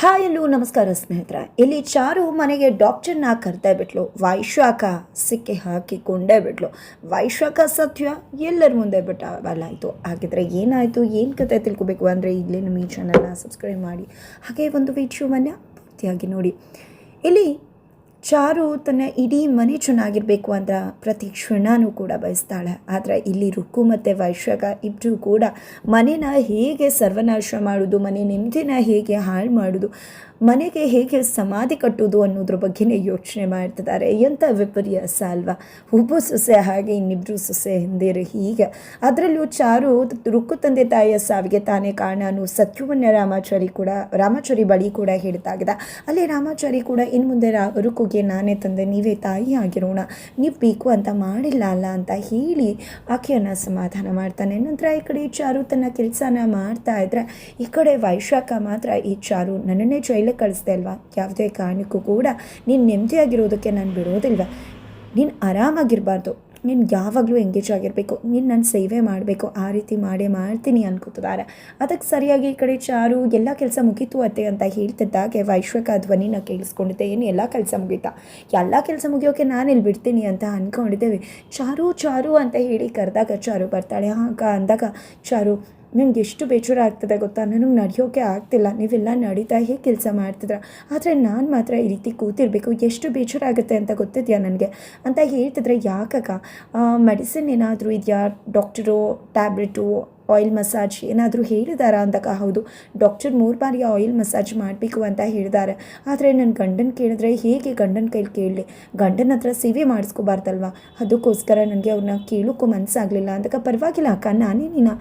Hi ಎಲ್ಲೂ ನಮಸ್ಕಾರ ಸ್ನೇಹಿತರ. ಇಲ್ಲಿ ಚಾರು ಮನೆಗೆ ಡಾಕ್ಟರ್ನ ಕರ್ತಾ ಬಿಟ್ಲು. ವೈಶ್ವಾಕ ಸಿಕ್ಕಿ ಹಾಕಿಕೊಂಡೇ ಬಿಟ್ಲು. ವೈಶ್ವಾಕ ಸತ್ಯ ಎಲ್ಲರ ಮುಂದೆ ಬಿಟ್ಟ ಆಯಿತು ಹಾಗಿದ್ರೆ ಏನಾಯಿತು? ಏನು ಕತೆ ತಿಳ್ಕೊಬೇಕು ಅಂದರೆ ಈಗಲೇ ನಮ್ಮ ಈ ಚಾನಲ್ನ ಸಬ್ಸ್ಕ್ರೈಬ್ ಮಾಡಿ. ಹಾಗೆ ಒಂದು ವಿಡಿಯೋವನ್ನು ಪೂರ್ತಿಯಾಗಿ ನೋಡಿ. ಇಲ್ಲಿ ಚಾರು ತನ್ನ ಇಡೀ ಮನೆ ಚೆನ್ನಾಗಿರಬೇಕು ಅಂತ ಪ್ರತಿ ಕ್ಷಣನೂ ಕೂಡ ಬಯಸ್ತಾಳೆ. ಆದರೆ ಇಲ್ಲಿ ರುಕ್ಕು ಮತ್ತು ವೈಶ್ವಕ ಇಬ್ಬರು ಕೂಡ ಮನೇನ ಹೇಗೆ ಸರ್ವನಾಶ ಮಾಡೋದು, ಮನೆ ನೆಮ್ಮದಿನ ಹೇಗೆ ಹಾಳು ಮಾಡೋದು ಮನೆಗೆ ಹೇಗೆ ಸಮಾಧಿ ಕಟ್ಟೋದು ಅನ್ನೋದ್ರ ಬಗ್ಗೆನೇ ಯೋಚನೆ ಮಾಡ್ತಿದ್ದಾರೆ. ಎಂಥ ವಿಪರ್ಯಾಸ ಅಲ್ವಾ ಒಬ್ಬ ಸೊಸೆ ಹಾಗೆ ಇನ್ನಿಬ್ರು ಸೊಸೆ ಹಿಂದಿರು ಹೀಗೆ. ಅದರಲ್ಲೂ ಚಾರು ರುಕ್ಕು ತಂದೆ ತಾಯಿಯ ಸಾವಿಗೆ ತಾನೇ ಕಾರಣ ಅನ್ನೋ ಸತ್ಯವನ್ನ ರಾಮಾಚಾರಿ ಕೂಡ, ರಾಮಾಚಾರಿ ಬಳಿ ಕೂಡ ಹೇಳ್ತಾಗಿದೆ. ಅಲ್ಲಿ ರಾಮಾಚಾರಿ ಕೂಡ ಇನ್ನು ಮುಂದೆ ರಾ, ರುಕ್ಕುಗೆ ನಾನೇ ತಂದೆ, ನೀವೇ ತಾಯಿ ಆಗಿರೋಣ. ನೀವು ಬೇಕು ಅಂತ ಮಾಡಿಲ್ಲ ಅಲ್ಲ ಅಂತ ಹೇಳಿ ಆಕೆಯನ್ನು ಸಮಾಧಾನ ಮಾಡ್ತಾನೆ. ನಂತರ ಈ ಕಡೆ ಚಾರು ತನ್ನ ಕೆಲಸನ ಮಾಡ್ತಾ ಇದ್ರೆ, ಈ ಕಡೆ ವೈಶಾಖ ಮಾತ್ರ ಈ ಚಾರು ನನ್ನನ್ನೇ ಜೈಲಿಗೆ ಕಳಿಸ್ದೆ ಅಲ್ವಾ? ಯಾವುದೇ ಕಾರಣಕ್ಕೂ ಕೂಡ ನೀನು ನೆಮ್ಮದಿಯಾಗಿರೋದಕ್ಕೆ ನಾನು ಬಿಡೋದಿಲ್ವ? ನೀನು ಆರಾಮಾಗಿರಬಾರ್ದು. ನೀನು ಯಾವಾಗಲೂ ಎಂಗೇಜ್ ಆಗಿರಬೇಕು. ನೀನು ನನ್ನ ಸೇವೆ ಮಾಡಬೇಕು. ಆ ರೀತಿ ಮಾಡೇ ಮಾಡ್ತೀನಿ ಅನ್ಕೋತಿದ್ದಾರೆ ಅದಕ್ಕೆ ಸರಿಯಾಗಿ ಈ ಕಡೆ ಚಾರು, ಎಲ್ಲ ಕೆಲಸ ಮುಗೀತು ಅತ್ತೆ ಅಂತ ಹೇಳ್ತಿದ್ದಾಗೆ ವೈಶ್ವಕ ಧ್ವನಿನ ಕೇಳಿಸ್ಕೊಂಡಿದ್ದೆ. ಏನು, ಎಲ್ಲ ಕೆಲಸ ಮುಗೀತಾ? ಎಲ್ಲ ಕೆಲಸ ಮುಗಿಯೋಕೆ ನಾನು ಇಲ್ಲಿ ಬಿಡ್ತೀನಿ ಅಂತ ಅಂದ್ಕೊಂಡಿದ್ದೇವೆ ಚಾರು ಚಾರು ಅಂತ ಹೇಳಿ ಕರೆದಾಗ ಚಾರು ಬರ್ತಾಳೆ. ಆಗ ಅಂದಾಗ ಚಾರು ನಂಗೆ ಎಷ್ಟು ಬೇಜಾರು ಆಗ್ತದೆ ಗೊತ್ತಾ? ನನಗೆ ನಡೆಯೋಕೆ ಆಗ್ತಿಲ್ಲ. ನೀವೆಲ್ಲ ನಡೀತಾ ಹೇಗೆ ಕೆಲಸ ಮಾಡ್ತಿದ್ರ? ಆದರೆ ನಾನು ಮಾತ್ರ ಈ ರೀತಿ ಕೂತಿರ್ಬೇಕು. ಎಷ್ಟು ಬೇಜಾರಾಗುತ್ತೆ ಅಂತ ಗೊತ್ತಿದೆಯಾ ನನಗೆ? ಅಂತ ಹೇಳ್ತಿದ್ರೆ ಯಾಕಾಗ ಮೆಡಿಸಿನ್ ಏನಾದರೂ ಇದೆಯಾ? ಡಾಕ್ಟರು, ಟ್ಯಾಬ್ಲೆಟು ಆಯಿಲ್ ಮಸಾಜ್ ಏನಾದರೂ ಹೇಳಿದಾರ ಅಂದಾಗ ಹೌದು. ಡಾಕ್ಟರ್ ಮೂರು ಬಾರಿ ಆಯಿಲ್ ಮಸಾಜ್ ಮಾಡಬೇಕು ಅಂತ ಹೇಳಿದ್ದಾರೆ ಆದರೆ ನನ್ನ ಗಂಡನ ಕೇಳಿದ್ರೆ ಹೇಗೆ ಗಂಡನ ಕೈಲಿ ಕೇಳಲಿ? ಗಂಡನ ಹತ್ರ ಸೇವೆ ಮಾಡಿಸ್ಕೋಬಾರ್ದಲ್ವ? ಅದಕ್ಕೋಸ್ಕರ ನನಗೆ ಅವ್ರನ್ನ ಕೇಳೋಕ್ಕೂ ಮನಸ್ಸಾಗಲಿಲ್ಲ ಅಂದಾಗ ಪರವಾಗಿಲ್ಲ ಅಕ್ಕ, ನಾನೇ ನೀನು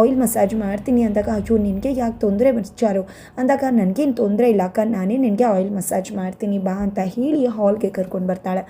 ಆಯಿಲ್ ಮಸಾಜ್ ಮಾಡ್ತೀನಿ ಅಂದಾಗ ಅಯ್ಯೋ, ನಿನಗೆ ಯಾಕೆ ತೊಂದರೆ ವಿಚಾರು? ಅಂದಾಗ, ನನಗೇನು ತೊಂದರೆ ಇಲ್ಲ ಅಕ್ಕ, ನಾನೇ ನಿನಗೆ ಆಯಿಲ್ ಮಸಾಜ್ ಮಾಡ್ತೀನಿ ಬಾ ಅಂತ ಹೇಳಿ ಹಾಲ್ಗೆ ಕರ್ಕೊಂಡು ಬರ್ತಾಳೆ.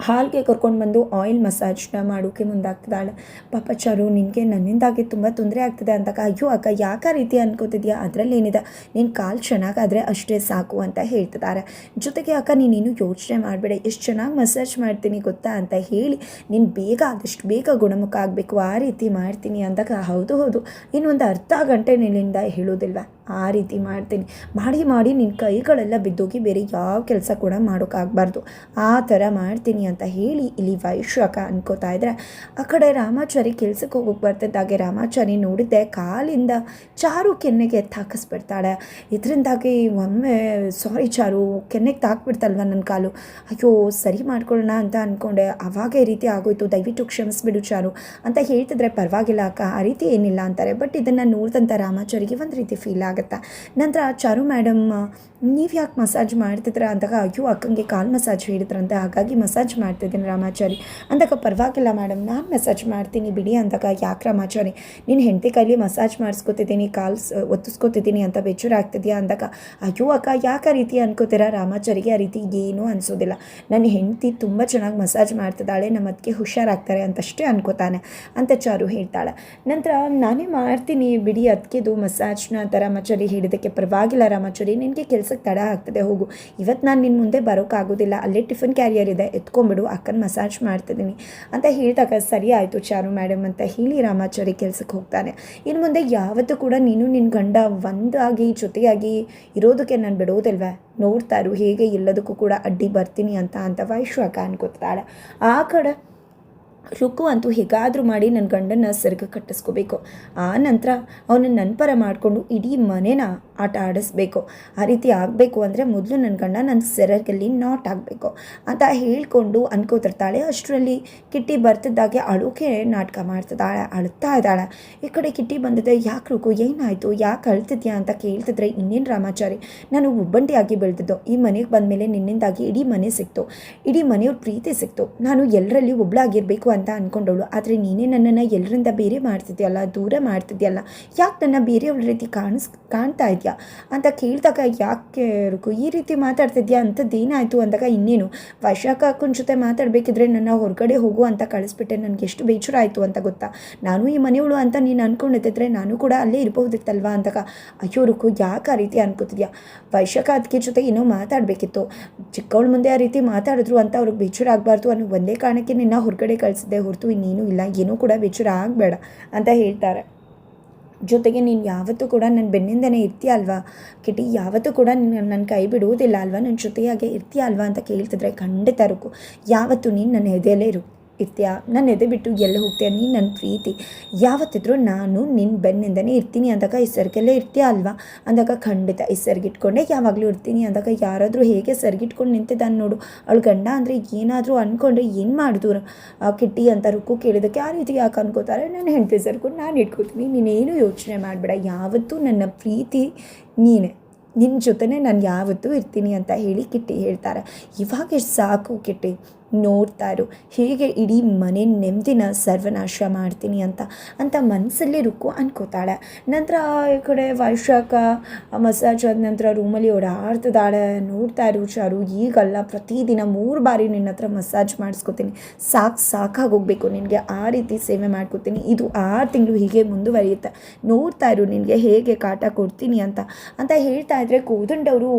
ಹಾಲ್ಗೆ ಕರ್ಕೊಂಡು ಬಂದು ಆಯಿಲ್ ಮಸಾಜ್ನ ಮಾಡೋಕ್ಕೆ ಮುಂದಾಗ್ತಿದ್ದಾಳೆ ಪಾಪ ಚಾರು, ನಿನಗೆ ನನ್ನಿಂದಾಗಿ ತುಂಬ ತೊಂದರೆ ಆಗ್ತಿದೆ ಅಂದಾಗ, ಅಯ್ಯೋ ಅಕ್ಕ, ಯಾಕೆ ರೀತಿ ಅನ್ಕೋತಿದ್ಯಾ? ಅದರಲ್ಲಿ ಏನಿದೆ? ನಿನ್ನ ಕಾಲು ಚೆನ್ನಾಗಾದರೆ ಅಷ್ಟೇ ಸಾಕು ಅಂತ ಹೇಳ್ತಿದ್ದಾರೆ. ಜೊತೆಗೆ ಅಕ್ಕ, ನೀನೇನು ಯೋಚನೆ ಮಾಡಬೇಡ. ಎಷ್ಟು ಚೆನ್ನಾಗಿ ಮಸಾಜ್ ಮಾಡ್ತೀನಿ ಗೊತ್ತಾ ಅಂತ ಹೇಳಿ, ನೀನು ಬೇಗ, ಆದಷ್ಟು ಬೇಗ ಗುಣಮುಖ ಆಗಬೇಕು, ಆ ರೀತಿ ಮಾಡ್ತೀನಿ ಅಂದಾಗ, ಹೌದು ಹೌದು. ಇನ್ನೊಂದು ಅರ್ಧ ಗಂಟೆ ನಿನ್ನಿಂದ ಹೇಳೋದಿಲ್ವ? ಆ ರೀತಿ ಮಾಡ್ತೀನಿ. ಮಾಡಿ ಮಾಡಿ ನಿನ್ನ ಕೈಗಳೆಲ್ಲ ಬಿದ್ದೋಗಿ ಬೇರೆ ಯಾವ ಕೆಲಸ ಕೂಡ ಮಾಡೋಕ್ಕಾಗಬಾರ್ದು ಆ ಥರ ಮಾಡ್ತೀನಿ ಅಂತ ಹೇಳಿ ಇಲ್ಲಿ ವೈಶಾಖ ಅನ್ಕೋತಾ ಇದ್ರೆ. ಆ ಕಡೆ ರಾಮಾಚಾರಿ ಕೆಲ್ಸಕ್ಕೆ ಹೋಗೋಕೆ ಬರ್ತಿದ್ದಾಗೆ. ರಾಮಾಚಾರಿ ನೋಡಿದ್ದೆ ಕಾಲಿಂದ ಚಾರು ಕೆನ್ನೆಗೆ ತಾಕಿಸ್ಬಿಡ್ತಾಳೆ. ಇದರಿಂದಾಗಿ ಒಮ್ಮೆ, ಸಾರಿ ಚಾರು, ಕೆನ್ನೆಗೆ ತಾಕ್ಬಿಡ್ತಲ್ವ ನನ್ನ ಕಾಲು? ಅಯ್ಯೋ, ಸರಿ ಮಾಡ್ಕೊಳ್ಳೋಣ ಅಂತ ಅಂದ್ಕೊಂಡೆ ಅವಾಗ ಈ ರೀತಿ ಆಗೋಯ್ತು. ದಯವಿಟ್ಟು ಕ್ಷಮಿಸ್ಬಿಡು ಚಾರು. ಅಂತ ಹೇಳ್ತಿದ್ರೆ ಪರವಾಗಿಲ್ಲ ಅಕ್ಕ. ಆ ರೀತಿ ಏನಿಲ್ಲ ಅಂತಾರೆ. ಬಟ್ ಇದನ್ನು ನೋಡಿದಂಥ ರಾಮಾಚಾರಿಗೆ ಒಂದು ರೀತಿ ಫೀಲ್ ಆಗುತ್ತೆ ನಂತರ ಚಾರು ಮೇಡಮ್ ನೀವು ಯಾಕೆ ಮಸಾಜ್ ಮಾಡ್ತಿದ್ರ ಅಂದಾಗ, ಅಯ್ಯೋ, ಅಕ್ಕಂಗೆ ಕಾಲು ಮಸಾಜ್ ಹೇಳಿದ್ರಂತೆ ಹಾಗಾಗಿ ಮಸಾಜ್ ಮಾಡ್ತಿದ್ದೀನಿ ರಾಮಾಚಾರಿ. ಅಂದಾಗ, ಪರವಾಗಿಲ್ಲ ಮೇಡಮ್ ನಾನು ಮಸಾಜ್ ಮಾಡ್ತೀನಿ ಬಿಡಿ ಅಂದಾಗ, ಯಾಕೆ ರಾಮಾಚಾರಿ? ನೀನು ಹೆಂಡತಿ ಕೈಲಿ ಮಸಾಜ್ ಮಾಡಿಸ್ಕೊತಿದ್ದೀನಿ, ಕಾಲು ಒತ್ತಿಸ್ಕೊತಿದ್ದೀನಿ ಅಂತ ಬೆಚ್ಚೂರು ಆಗ್ತಿದ್ಯಾ ಅಂದಾಗ, ಅಯ್ಯೋ, ಅಕ್ಕ, ಯಾಕೆ ಆ ರೀತಿ ಅನ್ಕೋತೀರಾ? ರಾಮಾಚಾರಿಗೆ ಆ ರೀತಿ ಏನೂ ಅನಿಸೋದಿಲ್ಲ. ನನ್ನ ಹೆಂಡತಿ ತುಂಬ ಚೆನ್ನಾಗಿ ಮಸಾಜ್ ಮಾಡ್ತಿದ್ದಾಳೆ, ನಮ್ಮ ಅದಕ್ಕೆ ಹುಷಾರಾಗ್ತಾರೆ ಅಂತಷ್ಟೇ ಅನ್ಕೋತಾನೆ, ಅಂತ ಚಾರು ಹೇಳ್ತಾಳೆ. ನಂತರ, ನಾನೇ ಮಾಡ್ತೀನಿ ಬಿಡಿ ಅದಕ್ಕೆದು ಮಸಾಜ್ನ ಅಂತ ರಾಮಾಚಾರಿ ಹೇಳಿದ್ದಕ್ಕೆ ಪರವಾಗಿಲ್ಲ ರಾಮಾಚಾರಿ, ನಿನಗೆ ಕೆಲಸಕ್ಕೆ ತಡ ಆಗ್ತದೆ, ಹೋಗು. ಇವತ್ತು ನಾನು ನಿನ್ನ ಮುಂದೆ ಬರೋಕ್ಕಾಗೋದಿಲ್ಲ ಅಲ್ಲೇ ಟಿಫನ್ ಕ್ಯಾರಿಯರ್ ಇದೆ ಎತ್ಕೊಂಬಿಡು ಅಕ್ಕನ ಮಸಾಜ್ ಮಾಡ್ತಿದ್ದೀನಿ ಅಂತ ಹೇಳಿದಾಗ ಸರಿ ಆಯಿತು ಚಾರು ಮೇಡಮ್ ಅಂತ ಹೇಳಿ ರಾಮಾಚಾರಿ ಕೆಲಸಕ್ಕೆ ಹೋಗ್ತಾನೆ. ಇನ್ನು ಮುಂದೆ ಯಾವತ್ತೂ ಕೂಡ ನೀನು ನಿನ್ನ ಗಂಡ ಒಂದಾಗಿ ಜೊತೆಯಾಗಿ ಇರೋದಕ್ಕೆ ನಾನು ಬಿಡೋದಿಲ್ವ? ನೋಡ್ತಾರು ಹೇಗೆ ಎಲ್ಲದಕ್ಕೂ ಕೂಡ ಅಡ್ಡಿ ಬರ್ತೀನಿ ಅಂತ ಅಂತ ವೈಶ್ವಾಕ ಅನ್ಕೋತಾಳೆ. ಆ ಕಡೆ ರುಕ್ಕು ಅಂತೂ ಹೇಗಾದರೂ ಮಾಡಿ ನನ್ನ ಗಂಡನ ಸರ್ಗ ಕಟ್ಟಿಸ್ಕೋಬೇಕು. ಆ ನಂತರ ಅವನನ್ನು ನನ್ನ ಪರ ಮಾಡಿಕೊಂಡು ಇಡೀ ಮನೇನ ಆಟ ಆಡಿಸ್ಬೇಕು. ಆ ರೀತಿ ಆಗಬೇಕು ಅಂದರೆ ಮೊದಲು ನನ್ನ ಗಂಡ ನನ್ನ ಸೆರಗಲ್ಲಿ ನಾಟ್ ಆಗಬೇಕು. ಅಂತ ಹೇಳ್ಕೊಂಡು ಅನ್ಕೋತಿರ್ತಾಳೆ. ಅಷ್ಟರಲ್ಲಿ ಕಿಟ್ಟಿ ಬರ್ತಿದ್ದಾಗೆ ಅಳೋಕೆ ನಾಟಕ ಮಾಡ್ತಿದ್ದಾಳೆ, ಅಳುತ್ತಾ ಇದ್ದಾಳೆ. ಈ ಕಡೆ ಕಿಟ್ಟಿ ಬಂದಿದೆ. ಯಾಕೆ ರುಕು, ಏನಾಯಿತು? ಯಾಕೆ ಅಳ್ತಿದ್ಯಾ ಅಂತ ಕೇಳ್ತಿದ್ರೆ ಇನ್ನೇನು ರಾಮಾಚಾರಿ? ನಾನು ಒಬ್ಬಂಟಿಯಾಗಿ ಬೆಳೆದಿದ್ದು. ಈ ಮನೆಗೆ ಬಂದಮೇಲೆ ನಿನ್ನಿಂದಾಗಿ ಇಡೀ ಮನೆ ಸಿಕ್ತು. ಇಡೀ ಮನೆಯವ್ರ ಪ್ರೀತಿ ಸಿಕ್ತು. ನಾನು ಎಲ್ಲರಲ್ಲಿ ಒಬ್ಳಾಗಿರಬೇಕು ಅಂತ ಅಂದ್ಕೊಂಡವಳು ಆದರೆ ನೀನೇ ನನ್ನನ್ನು ಎಲ್ಲರಿಂದ ಬೇರೆ ಮಾಡ್ತಿದ್ಯಲ್ಲ, ದೂರ ಮಾಡ್ತಿದ್ಯಲ್ಲ. ಯಾಕೆ ನನ್ನ ಬೇರೆಯವ್ರ ರೀತಿ ಕಾಣಿಸ್, ಕಾಣ್ತಾ ಇದೆಯಾ? ಅಂತ ಕೇಳಿದಾಗ ಯಾಕೆ ರುಕು, ಈ ರೀತಿ ಮಾತಾಡ್ತಿದ್ಯಾ? ಅಂಥದ್ದೇನಾಯಿತು ಅಂದಾಗ ಇನ್ನೇನು? ವೈಶಾಖ ಅಕ್ಕನ ಜೊತೆ ಮಾತಾಡಬೇಕಿದ್ರೆ ನನ್ನ ಹೊರಗಡೆ ಹೋಗು ಅಂತ ಕಳಿಸ್ಬಿಟ್ಟೆ. ನನಗೆ ಎಷ್ಟು ಬೇಜಾರು ಆಯಿತು ಅಂತ ಗೊತ್ತಾ? ನಾನು ಈ ಮನೆಯವಳು ಅಂತ ನೀನು ಅಂದ್ಕೊಂಡಿದ್ದರೆ ನಾನು ಕೂಡ ಅಲ್ಲೇ ಇರಬಹುದಿತ್ತಲ್ವಾ ಅಂದಾಗ? ಅಯ್ಯೋ ರುಕು, ಯಾಕೆ ಆ ರೀತಿ ಅನ್ಕೋತಿದ್ಯಾ? ವೈಶಾಖ ಅದಕ್ಕೆ ಜೊತೆ ಏನೋ ಮಾತಾಡಬೇಕಿತ್ತು. ಚಿಕ್ಕವಳ ಮುಂದೆ ಆ ರೀತಿ ಮಾತಾಡಿದ್ರು ಅಂತ ಅವ್ರಿಗೆ ಬೇಜಾರು ಆಗಬಾರ್ದು ಅನ್ನೋ ಒಂದೇ ಕಾರಣಕ್ಕೆ ನಿನ್ನ ಹೊರಗಡೆ ಕಳಿಸಿದ್ದೆ ಹೊರತು ಇನ್ನೇನು ಇಲ್ಲ. ಏನೂ ಕೂಡ ಬೇಜಾರು ಆಗಬೇಡ ಅಂತ ಹೇಳ್ತಾರೆ. ಜೊತೆಗೆ ನೀನು ಯಾವತ್ತೂ ಕೂಡ ನನ್ನ ಬೆನ್ನಿಂದನೇ ಇರ್ತೀಯ ಅಲ್ವಾ? ಕಿಟಿ, ಯಾವತ್ತೂ ಕೂಡ ನೀನು ನನ್ನ ಕೈ ಬಿಡುವುದಿಲ್ಲ ಅಲ್ವಾ? ನನ್ನ ಜೊತೆಯಾಗೆ ಇರ್ತೀಯ ಅಲ್ವಾ ಅಂತ ಕೇಳ್ತಿದ್ರೆ ಖಂಡಿತ ರುಕು. ಯಾವತ್ತೂ ನೀನು ನನ್ನ ಎದೆಯಲ್ಲೇ ಇರು ಇರ್ತೀಯ? ನಾನು ಎದೆ ಬಿಟ್ಟು ಎಲ್ಲ ಹೋಗ್ತೀಯ? ನೀನು ನನ್ನ ಪ್ರೀತಿ. ಯಾವತ್ತಿದ್ರೂ ನಾನು ನಿನ್ನ ಬೆನ್ನಿಂದನೇ ಇರ್ತೀನಿ ಅಂದಾಗ ಈ ಸರ್ಗೆಲ್ಲೇ ಇರ್ತೀಯ ಅಲ್ವಾ? ಅಂದಾಗ ಖಂಡಿತ ಈ ಸರ್ಗಿಟ್ಕೊಂಡೆ ಯಾವಾಗಲೂ ಇರ್ತೀನಿ ಅಂದಾಗ ಯಾರಾದರೂ ಹೇಗೆ ಸರ್ಗಿಟ್ಕೊಂಡು ನಿಂತಿದ್ದಾನೆ ನೋಡು. ಅವಳು ಗಂಡ ಅಂದರೆ ಏನಾದರೂ ಅಂದ್ಕೊಂಡ್ರೆ ಏನು ಮಾಡಿದ್ರು? ಕಿಟ್ಟಿ ಅಂತ ರುಕ್ಕು ಕೇಳಿದಕ್ಕೆ ಆ ರೀತಿ ಯಾಕೆ ಅನ್ಕೋತಾರೆ? ನಾನು ಹೆಂಡತಿ ಸರ್ಕೊಂಡು ನಾನು ಇಟ್ಕೋತೀನಿ. ನೀನೇನು ಯೋಚನೆ ಮಾಡಬೇಡ. ಯಾವತ್ತೂ ನನ್ನ ಪ್ರೀತಿ ನೀನೇ. ನಿನ್ನ ಜೊತೆನೇ ನಾನು ಯಾವತ್ತೂ ಇರ್ತೀನಿ ಅಂತ ಹೇಳಿ ಕಿಟ್ಟಿ ಹೇಳ್ತಾರೆ. ಇವಾಗ ಸಾಕು ಕಿಟ್ಟಿ. ನೋಡ್ತಾ ಇರು ಹೇಗೆ ಇಡೀ ಮನೆ ನೆಮ್ಮದಿನ ಸರ್ವನಾಶ ಮಾಡ್ತೀನಿ ಅಂತ ಅಂತ ಮನಸ್ಸಲ್ಲಿ ರುಕ್ಕು ಅನ್ಕೋತಾಳೆ. ನಂತರ ಈ ಕಡೆ ವೈಶಾಖ ಮಸಾಜ್ ಆದ ನಂತರ ರೂಮಲ್ಲಿ ಓಡಾಡ್ತಿದ್ದಾಳೆ. ನೋಡ್ತಾ ಇರು ಚಾರು, ಈಗಲ್ಲ ಪ್ರತಿದಿನ ಮೂರು ಬಾರಿ ನಿನ್ನ ಹತ್ರ ಮಸಾಜ್ ಮಾಡಿಸ್ಕೊತೀನಿ. ಸಾಕು ಸಾಕಾಗಿ ಹೋಗ್ಬೇಕು ನಿನಗೆ, ಆ ರೀತಿ ಸೇವೆ ಮಾಡ್ಕೋತೀನಿ. ಇದು ಆರು ತಿಂಗಳು ಹೀಗೆ ಮುಂದುವರಿಯುತ್ತೆ. ನೋಡ್ತಾ ಇರು ನಿನಗೆ ಹೇಗೆ ಕಾಟ ಕೊಡ್ತೀನಿ ಅಂತ ಅಂತ ಹೇಳ್ತಾ ಇದ್ರೆ ಕೋದಂಡವರು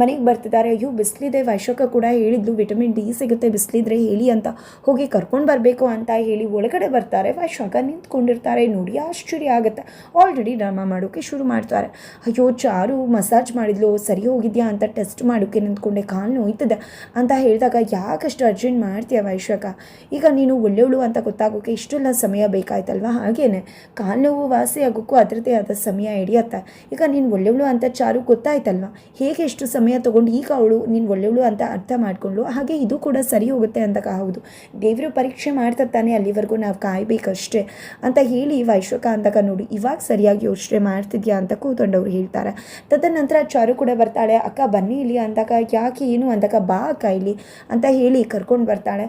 ಮನೆಗೆ ಬರ್ತಿದ್ದಾರೆ. ಅಯ್ಯೋ, ಬಿಸಿಲಿದೆ. ವೈಶಾಖ ಕೂಡ ಹೇಳಿದ್ಲು, ವಿಟಮಿನ್ ಡಿ ಸಿಗುತ್ತೆ, ಬಿಸಿಲಿದ್ರೆ ಹೇಳಿ ಅಂತ. ಹೋಗಿ ಕರ್ಕೊಂಡು ಬರಬೇಕು ಅಂತ ಹೇಳಿ ಒಳಗಡೆ ಬರ್ತಾರೆ. ವೈಶಾಖ ನಿಂತ್ಕೊಂಡಿರ್ತಾರೆ. ನೋಡಿ, ಆಶ್ಚರ್ಯ ಆಗುತ್ತೆ. ಆಲ್ರೆಡಿ ಡ್ರಾಮಾ ಮಾಡೋಕ್ಕೆ ಶುರು ಮಾಡ್ತಾರೆ. ಅಯ್ಯೋ, ಚಾರು ಮಸಾಜ್ ಮಾಡಿದ್ಲು. ಸರಿ ಹೋಗಿದ್ಯಾ ಅಂತ ಟೆಸ್ಟ್ ಮಾಡೋಕ್ಕೆ ನಿಂತ್ಕೊಂಡೆ. ಕಾಲು ನೋಯ್ತದೆ ಅಂತ ಹೇಳಿದಾಗ, ಯಾಕಷ್ಟು ಅರ್ಜೆಂಟ್ ಮಾಡ್ತೀಯ ವೈಶಾಖ ಈಗ ನೀನು ಒಳ್ಳೆಯವಳು ಅಂತ ಗೊತ್ತಾಗೋಕ್ಕೆ ಇಷ್ಟೆಲ್ಲ ಸಮಯ ಬೇಕಾಯ್ತಲ್ವ? ಹಾಗೇನೆ. ಕಾಲು ನೋವು ವಾಸಿ ಆಗೋಕ್ಕೂ ಅದರದ್ದೇ ಆದ ಸಮಯ ಹಿಡಿಯತ್ತೆ. ಈಗ ನೀನು ಒಳ್ಳೆಯವಳು ಅಂತ ಚಾರು ಗೊತ್ತಾಯ್ತಲ್ವಾ? ಹೇಗೆ ಎಷ್ಟು ಸಮಯ ತೊಗೊಂಡು ಈಗ ಅವಳು ನೀನು ಒಳ್ಳೆಯವಳು ಅಂತ ಅರ್ಥ ಮಾಡ್ಕೊಂಡ್ಳು. ಹಾಗೆ ಇದು ಕೂಡ ಸರಿ ಹೋಗುತ್ತೆ ಅಂತ ಹೌದು. ದೇವರು ಪರೀಕ್ಷೆ ಮಾಡ್ತಿರ್ತಾನೆ ಅಲ್ಲಿವರೆಗೂ ನಾವು ಕಾಯಬೇಕಷ್ಟೇ ಅಂತ ಹೇಳಿ ವೈಶ್ವಕ ಅಂತಕ ನೋಡಿ, ಇವಾಗ ಸರಿಯಾಗಿ ಯೋಚನೆ ಮಾಡ್ತಿದ್ಯಾ ಅಂತ ಕೂತ್ಕೊಂಡವ್ರು ಹೇಳ್ತಾರೆ. ತದನಂತರ ಚಾರು ಕೂಡ ಬರ್ತಾಳೆ, ಅಕ್ಕ, ಬನ್ನಿ ಇಲ್ಲಿ ಅಂದಾಗ ಯಾಕೆ ಏನು ಅಂದಾಗ ಬಾ ಅಕ್ಕ ಇಲ್ಲಿ ಅಂತ ಹೇಳಿ ಕರ್ಕೊಂಡು ಬರ್ತಾಳೆ.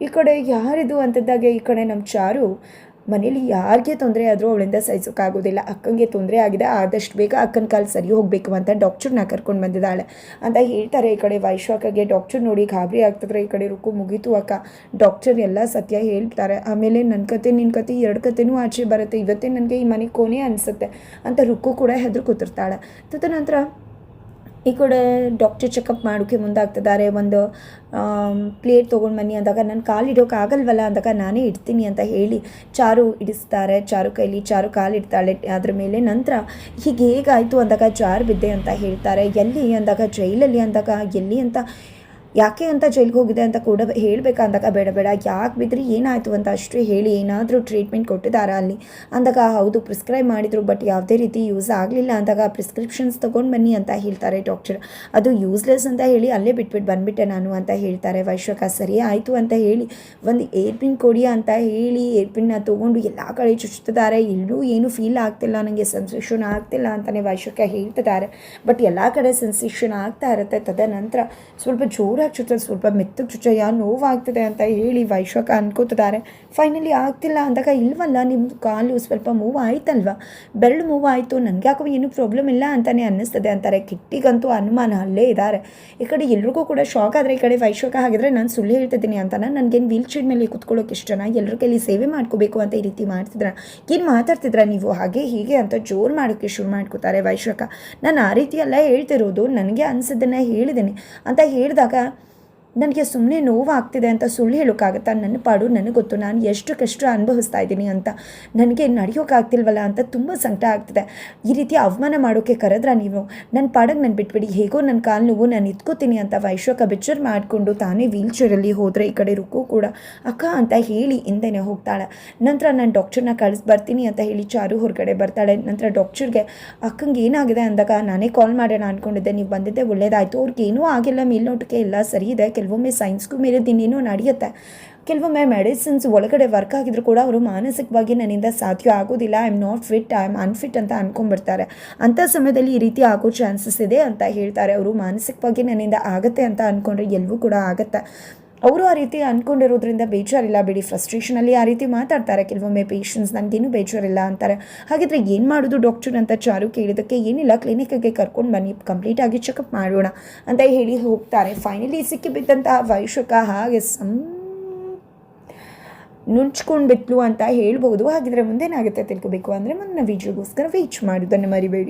ಈ ಕಡೆ ಯಾರಿದು ಅಂತಿದ್ದಾಗ ಈ ಕಡೆ ನಮ್ಮ ಚಾರು. ಮನೇಲಿ ಯಾರಿಗೆ ತೊಂದರೆ ಆದರೂ ಅವಳಿಂದ ಸಹಿಸೋಕ್ಕಾಗೋದಿಲ್ಲ ಅಕ್ಕಂಗೆ ತೊಂದರೆ ಆಗಿದೆ, ಆದಷ್ಟು ಬೇಗ ಅಕ್ಕನ ಕಾಲು ಸರಿ ಹೋಗಬೇಕು ಅಂತ ಡಾಕ್ಟರ್ನ ಕರ್ಕೊಂಡು ಬಂದಿದ್ದಾಳೆ. ಅಂತ ಹೇಳ್ತಾರೆ ಈ ಕಡೆ ವೈಶ್ವಾಕಗೆ ಡಾಕ್ಟರ್ ನೋಡಿ ಗಾಬರಿ ಆಗ್ತದ್ರೆ ಈ ಕಡೆ ರುಕು ಮುಗೀತು ಅಕ್ಕ. ಡಾಕ್ಟರ್ ಎಲ್ಲ ಸತ್ಯ ಹೇಳ್ತಾರೆ. ಆಮೇಲೆ ನನ್ನ ಕತೆ ನಿನ್ನ ಕತೆ, ಎರಡು ಕತೆನೂ ಆಚೆ ಬರುತ್ತೆ. ಇವತ್ತೇ ನನಗೆ ಈ ಮನೆ ಕೊನೆ ಅನಿಸುತ್ತೆ ಅಂತ ರುಕ್ಕು ಕೂಡ ಹೆದ್ರು ಕೂತಿರ್ತಾಳೆ. ತದನಂತರ ಈ ಕಡೆ ಡಾಕ್ಟರ್ ಚೆಕಪ್ ಮಾಡೋಕ್ಕೆ ಮುಂದಾಗ್ತಿದ್ದಾರೆ. ಒಂದು ಪ್ಲೇಟ್ ತೊಗೊಂಡು ಬನ್ನಿ ಅಂದಾಗ ನಾನು ಕಾಲು ಇಡೋಕೆ ಆಗಲ್ವಲ್ಲ ಅಂದಾಗ ನಾನೇ ಇಡ್ತೀನಿ ಅಂತ ಹೇಳಿ ಚಾರು ಇಡಿಸ್ತಾರೆ ಚಾರು ಕೈಲಿ ಚಾರು ಕಾಲು ಇಡ್ತಾಳೆ. ಅದ್ರ ಮೇಲೆ ನಂತರ ಹೀಗೆ ಹೇಗಾಯಿತು ಅಂದಾಗ ಜಾರು ಬಿದ್ದೆ ಅಂತ ಹೇಳ್ತಾರೆ. ಎಲ್ಲಿ ಅಂದಾಗ, ಜೈಲಲ್ಲಿ ಅಂದಾಗ, ಎಲ್ಲಿ ಅಂತ ಯಾಕೆ ಅಂತ ಜೈಲಿಗೆ ಹೋಗಿದೆ ಅಂತ ಕೂಡ ಹೇಳಬೇಕಾ ಅಂದಾಗ ಬೇಡ ಬೇಡ. ಯಾಕೆ ಬಿದ್ದರೆ ಏನಾಯಿತು ಅಂತ ಅಷ್ಟೇ ಹೇಳಿ ಏನಾದರೂ ಟ್ರೀಟ್ಮೆಂಟ್ ಕೊಟ್ಟಿದ್ದಾರಾ ಅಲ್ಲಿ? ಅಂದಾಗ ಹೌದು ಪ್ರಿಸ್ಕ್ರೈಬ್ ಮಾಡಿದರು ಬಟ್ ಯಾವುದೇ ರೀತಿ ಯೂಸ್ ಆಗಲಿಲ್ಲ ಅಂದಾಗ ಪ್ರಿಸ್ಕ್ರಿಪ್ಷನ್ಸ್ ತೊಗೊಂಡು ಬನ್ನಿ ಅಂತ ಹೇಳ್ತಾರೆ ಡಾಕ್ಟರ್ ಅದು ಯೂಸ್ಲೆಸ್ ಅಂತ ಹೇಳಿ ಅಲ್ಲೇ ಬಿಟ್ಬಿಟ್ಟು ಬಂದುಬಿಟ್ಟೆ ನಾನು ಅಂತ ಹೇಳ್ತಾರೆ. ವೈಶ್ವಕ, ಸರಿ ಆಯಿತು ಅಂತ ಹೇಳಿ ಒಂದು ಏರ್ಪಿನ್ ಕೊಡಿ ಅಂತ ಹೇಳಿ ಏರ್ಪಿನ್ನ ತೊಗೊಂಡು ಎಲ್ಲ ಕಡೆ ಚುಚ್ತಿದ್ದಾರೆ ಎಲ್ಲೂ ಏನು ಫೀಲ್ ಆಗ್ತಿಲ್ಲ ನನಗೆ ಸೆನ್ಸೇಷನ್ ಆಗ್ತಿಲ್ಲ ಅಂತಲೇ ವೈಶ್ವಕ ಹೇಳ್ತಿದ್ದಾರೆ. ಬಟ್ ಎಲ್ಲ ಕಡೆ ಸೆನ್ಸೇಷನ್ ಆಗ್ತಾ ಇರುತ್ತೆ. ತದನಂತರ ಸ್ವಲ್ಪ ಜೋರಾಗಿ ಚುಚ್ಚ ಸ್ವಲ್ಪ ಮೆತ್ತಗೆ ಚುಚ್ಚ ಯಾ ನೋವಾಗ್ತಿದೆ ಅಂತ ಹೇಳಿ ವೈಶ್ವಕ ಅನ್ಕೋತಿದ್ದಾರೆ ಫೈನಲಿ ಆಗ್ತಿಲ್ಲ ಅಂದಾಗ ಇಲ್ವಲ್ಲ ನಿಮ್ಮ ಕಾಲು ಸ್ವಲ್ಪ ಮೂವ್ ಆಯ್ತಲ್ವ? ಬೆರಳು ಮೂವ್ ಆಯಿತು ನನಗೆ ಯಾಕೋ ಏನು ಪ್ರಾಬ್ಲಮ್ ಇಲ್ಲ ಅಂತಲೇ ಅನ್ನಿಸ್ತದೆ ಅಂತಾರೆ. ಕಿಟ್ಟಿಗಂತೂ ಅನುಮಾನ ಅಲ್ಲೇ ಇದ್ದಾರೆ ಈ ಕಡೆ ಎಲ್ರಿಗೂ ಕೂಡ ಶಾಕ್ ಆದರೆ ಈ ಕಡೆ ವೈಶ್ವಕ ಹಾಗಿದ್ರೆ ನಾನು ಸುಳ್ಳು ಹೇಳ್ತಿದ್ದೀನಿ ಅಂತಾನೆ. ನನಗೇನು ವೀಲ್ ಚೇರ್ ಮೇಲೆ ಕುತ್ಕೊಳ್ಳೋಕೆ ಜನ ಎಲ್ಲರ ಕೈಲಿ ಸೇವೆ ಮಾಡ್ಕೋಬೇಕು ಅಂತ ಈ ರೀತಿ ಮಾಡ್ತಿದ್ರ? ಏನು ಮಾತಾಡ್ತಿದ್ರ ನೀವು? ಹಾಗೆ ಹೀಗೆ ಅಂತ ಜೋರು ಮಾಡೋಕ್ಕೆ ಶುರು ಮಾಡ್ಕೋತಾರೆ ವೈಶ್ವಕ. ನಾನು ಆ ರೀತಿ ಎಲ್ಲ ಹೇಳ್ತಿರೋದು, ನನಗೆ ಅನಿಸಿದ್ದನ್ನು ಹೇಳಿದ್ದೀನಿ. ಅಂತ ಹೇಳಿದಾಗ ನನಗೆ ಸುಮ್ಮನೆ ನೋವಾಗ್ತಿದೆ ಅಂತ ಸುಳ್ಳು ಹೇಳೋಕ್ಕಾಗತ್ತಾ? ನನ್ನ ಪಾಡು ನನಗೆ ಗೊತ್ತು. ನಾನು ಎಷ್ಟು ಕಷ್ಟ ಅನುಭವಿಸ್ತಾ ಇದ್ದೀನಿ ಅಂತ. ನನಗೆ ನಡೆಯೋಕ್ಕಾಗ್ತಿಲ್ವಲ್ಲ ಅಂತ ತುಂಬ ಸಂಕಟ ಆಗ್ತಿದೆ. ಈ ರೀತಿ ಅವಮಾನ ಮಾಡೋಕ್ಕೆ ಕರೆದ್ರ ನೀವು? ನನ್ನ ಪಾಡಕ್ಕೆ ನಾನು ಬಿಟ್ಬಿಡಿ ಹೇಗೋ ನನ್ನ ಕಾಲು ನೋವು ನಾನು ಇತ್ಕೋತೀನಿ ಅಂತ ವೈಶ್ವಕ ಬೆಚ್ಚರ್ ಮಾಡಿಕೊಂಡು ತಾನೇ ವೀಲ್ ಚೇರಲ್ಲಿ ಹೋದರೆ ಈ ಕಡೆ ರುಕ್ಕು ಕೂಡ. ಅಕ್ಕ ಅಂತ ಹೇಳಿ ಹಿಂದೆನೇ ಹೋಗ್ತಾಳೆ. ನಂತರ ನಾನು ಡಾಕ್ಟರ್ನ ಕಳಿಸ್ ಬರ್ತೀನಿ ಅಂತ ಹೇಳಿ ಚಾರು ಹೊರಗಡೆ ಬರ್ತಾಳೆ. ನಂತರ ಡಾಕ್ಟರ್ಗೆ, ಅಕ್ಕಂಗೆ ಏನಾಗಿದೆ? ಅಂದಾಗ, ನಾನೇ ಕಾಲ್ ಮಾಡೋಣ ಅಂದ್ಕೊಂಡಿದ್ದೆ ನೀವು ಬಂದಿದ್ದೆ ಒಳ್ಳೇದಾಯಿತು. ಅವ್ರಿಗೆ ಏನೂ ಆಗಿಲ್ಲ. ಮೇಲ್ನೋಟಕ್ಕೆ ಎಲ್ಲ ಸರಿ ಇದೆ. ಕೆಲವೊಮ್ಮೆ ಸೈನ್ಸ್ಗೂ ಮೇಲೆ ಇನ್ನೇನೋ ನಡೆಯುತ್ತೆ. ಕೆಲವೊಮ್ಮೆ ಮೆಡಿಸಿನ್ಸ್ ಒಳಗಡೆ ವರ್ಕ್ ಆಗಿದ್ರು ಕೂಡ ಅವರು ಮಾನಸಿಕವಾಗಿ ನನ್ನಿಂದ ಸಾಧ್ಯ ಆಗೋದಿಲ್ಲ. I am not fit I am unfit ಅಂತ ಅಂದ್ಕೊಂಡ್ಬಿಡ್ತಾರೆ ಅಂಥ ಸಮಯದಲ್ಲಿ ಈ ರೀತಿ ಆಗೋ ಚಾನ್ಸಸ್ ಇದೆ ಅಂತ ಹೇಳ್ತಾರೆ. ಅವರು ಮಾನಸಿಕವಾಗಿ ನನ್ನಿಂದ ಆಗುತ್ತೆ ಅಂತ ಅಂದ್ಕೊಂಡ್ರೆ ಎಲ್ಲವೂ ಕೂಡ ಆಗುತ್ತೆ. ಅವರು ಆ ರೀತಿ ಅಂದ್ಕೊಂಡಿರೋದ್ರಿಂದ ಬೇಜಾರಿಲ್ಲ, ಬಿಡಿ. ಫ್ರಸ್ಟ್ರೇಷನಲ್ಲಿ ಆ ರೀತಿ ಮಾತಾಡ್ತಾರೆ. ಕೆಲವೊಮ್ಮೆ ಪೇಷಂಟ್ಸ್ ನನಗೇನು ಬೇಜಾರಿಲ್ಲ ಅಂತಾರೆ. ಹಾಗಿದ್ರೆ ಏನು ಮಾಡೋದು ಡಾಕ್ಟರ್ ಅಂತ ಚಾರು ಕೇಳಿದ್ದಕ್ಕೆ ಏನಿಲ್ಲ. ಕ್ಲಿನಿಕ್ಗೆ ಕರ್ಕೊಂಡು ಬನ್ನಿ. ಕಂಪ್ಲೀಟಾಗಿ ಚೆಕಪ್ ಮಾಡೋಣ ಅಂತ ಹೇಳಿ ಹೋಗ್ತಾರೆ. ಫೈನಲಿ ಸಿಕ್ಕಿಬಿದ್ದಂತಹ ವೈಶಕ ಹಾಗೆ ಸಂ ನುಂಚ್ಕೊಂಡು ಬಿತ್ತಲು ಅಂತ ಹೇಳ್ಬೋದು ಹಾಗಿದ್ರೆ ಮುಂದೇನಾಗುತ್ತೆ ತಿಳ್ಕೊಬೇಕು ಅಂದರೆ ಮುಂದಿನ ವೀಡಿಯೋಗೋಸ್ಕರ ವೇಚ್ ಮಾಡೋದನ್ನು ಮರಿಬೇಡಿ.